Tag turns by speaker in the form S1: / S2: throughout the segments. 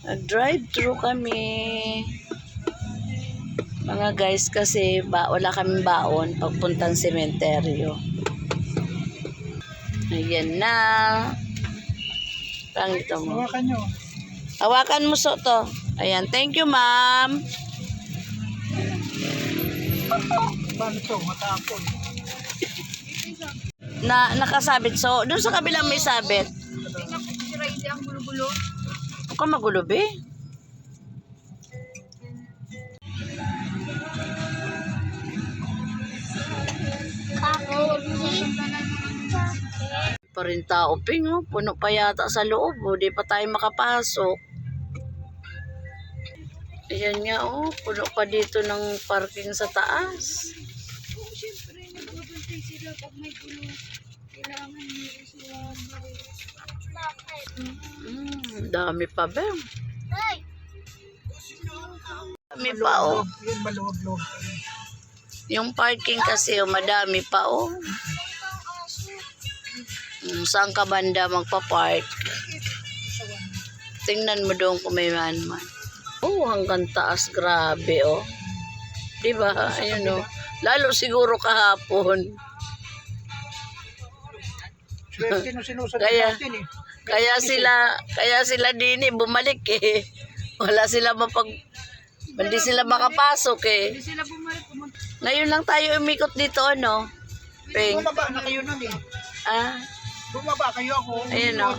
S1: Nag-drive-thru kami. Mga guys, kasi ba, wala kaming baon pagpuntang sementeryo. Ayan na. Pangito mo.
S2: Hawakan nyo.
S1: Hawakan mo so to. Ayan, thank you ma'am.
S2: Paano to? Matapon.
S1: Na nakasabit so, doon sa kabilang may sabit.
S3: Hindi ang gulo-gulo.
S1: Ka magulo, be. Pa rin tao, ping, oh. Puno pa yata sa loob, oh. Pa tayo makapasok. Ayan nga, oh. Puno pa dito ng parking sa taas.
S3: Oo, syempre, nagbabantay sila pag may gulo. Kailangan nila sila Bakit?
S1: Hmm, dami pa, be.
S3: Ay!
S1: Dami pa, oh. Yung parking kasi, oh, madami pa, oh. Mm, saan ka banda magpa-park? Tingnan mo doon kung may man man. Oh, hanggang taas. Grabe, oh. Di ba? Ayun, oh. Lalo siguro kahapon.
S2: Sinusunod
S1: Kaya-
S2: natin eh.
S1: Kaya sila, kaya sila din eh, bumalik eh. Wala sila mapag... Hindi sila makapasok eh.
S3: Hindi sila bumalik.
S1: Ngayon lang tayo umikot dito, ano? Ping.
S2: Bumaba na kayo nun eh.
S1: Ah,
S2: Bumaba kayo ako.
S1: ayun, oh.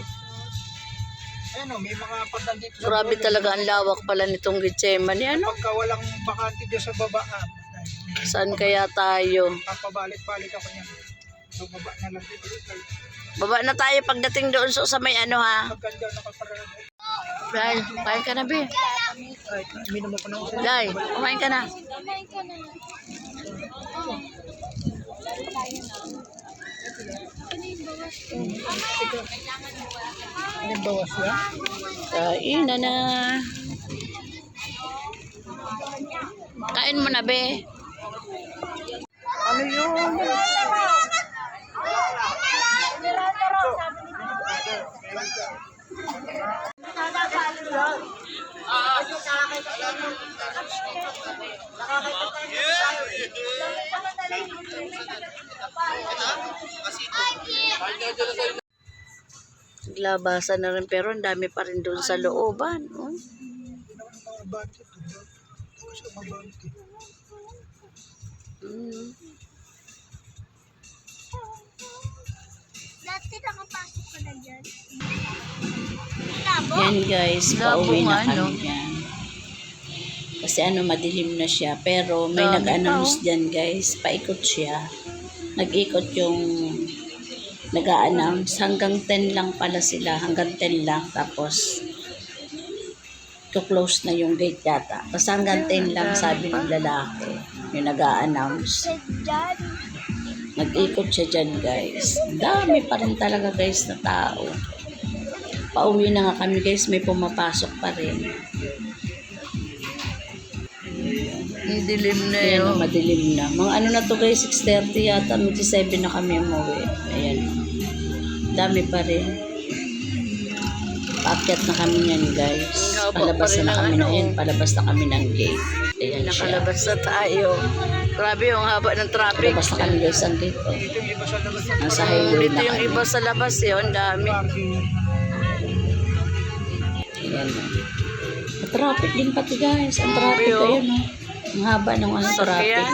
S2: Ayun oh, may mga pandan dito
S1: Grabe talaga ang lawak pala nitong Gitseman. Ano?
S2: Pagka walang bakante dyan sa baba, ah,
S1: Saan kaya tayo?
S2: papabalik-balik ako niyan. Na lang dito.
S1: Baba na tayo pagdating doon so, sa may ano ha.
S2: Maganda nakaparada.
S1: Dahil, kain ka na,
S2: ng
S1: Dahil, kumain ka na.
S3: Kumain ka na.
S2: Ano bawas yan?
S1: Kain na na. Kain mo na, be. Ano yun? Naglabasan na rin pero ang dami pa rin doon sa looban. Oh. Mm. Yan guys, pauwi na
S3: nga, no?
S1: kami yan. Kasi ano, madilim na siya. Pero may
S3: Dami
S1: nag-announce
S3: oh.
S1: dyan guys, paikot siya. Nag-ikot yung nag-a-announce. Hanggang 10 lang pala sila. Hanggang 10 lang. Tapos, to-close na yung gate yata. Basta hanggang 10 lang sabi ng lalaki. Yung nag-a-announce.
S3: Dyan.
S1: Nag-ikot siya dyan, guys. Dami pa rin talaga, guys, na tao. Pauwi na nga kami, guys. May pumapasok pa rin.
S3: Ang dilim na
S1: Ayan, oh, madilim na. Mga ano na to, guys, 6.30 yata. Mag-7 na kami umuwi. Ayan. Dami pa rin. Paakyat na kami yan, guys. Palabas na
S3: ang
S1: kami
S3: ano,
S1: na yan. Palabas na kami ng gate. Ayan siya.
S3: Nakalabas na tayo. Grabe yung haba ng traffic.
S1: Palabas na kami, guys, ang gate. Oh. Nasa highway
S3: Dito
S1: na
S3: yung
S1: kami.
S3: iba sa labas eh. Ang dami.
S1: Ayan o. Traffic din pati guys. Ang traffic
S3: oh.
S1: ayun o. Ang haba ng ano traffic.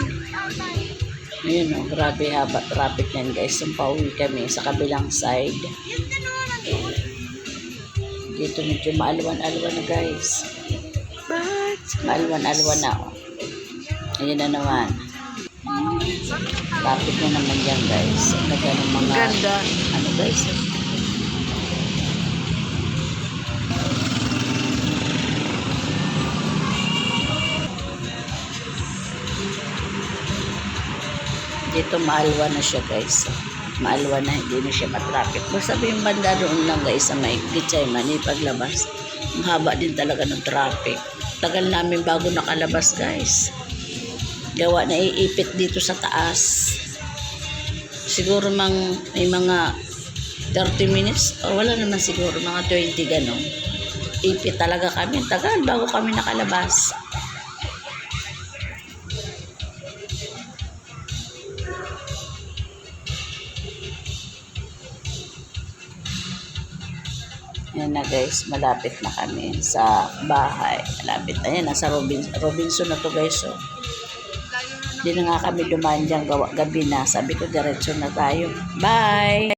S1: Ayun o. Grabe haba traffic yan guys. Yung pauwi kami sa kabilang side. Dito medyo maalwan-alwan na guys. Maalwan-alwan na o. Ayun na naman. Traffic na naman yan guys. Ang ganda ng mga
S3: Ganda.
S1: ano guys. Dito maalwa na siya guys. Maalwa na, hindi na siya matraffic. Basta yung banda doon lang guys sa may Gitchay Mani paglabas. Ang haba din talaga ng traffic. Tagal namin bago nakalabas guys. Gawa na iipit dito sa taas. Siguro mang may mga 30 minutes. O wala naman siguro, mga 20 ganon. ipit talaga kami. Tagal bago kami nakalabas. Yan na guys, malapit na kami sa bahay. Malapit na yan, nasa Robin, Robinson na to guys. So,
S3: na
S1: Hindi na nga kami dumaan dyan gabi na. Sabi ko, diretso na tayo. Bye!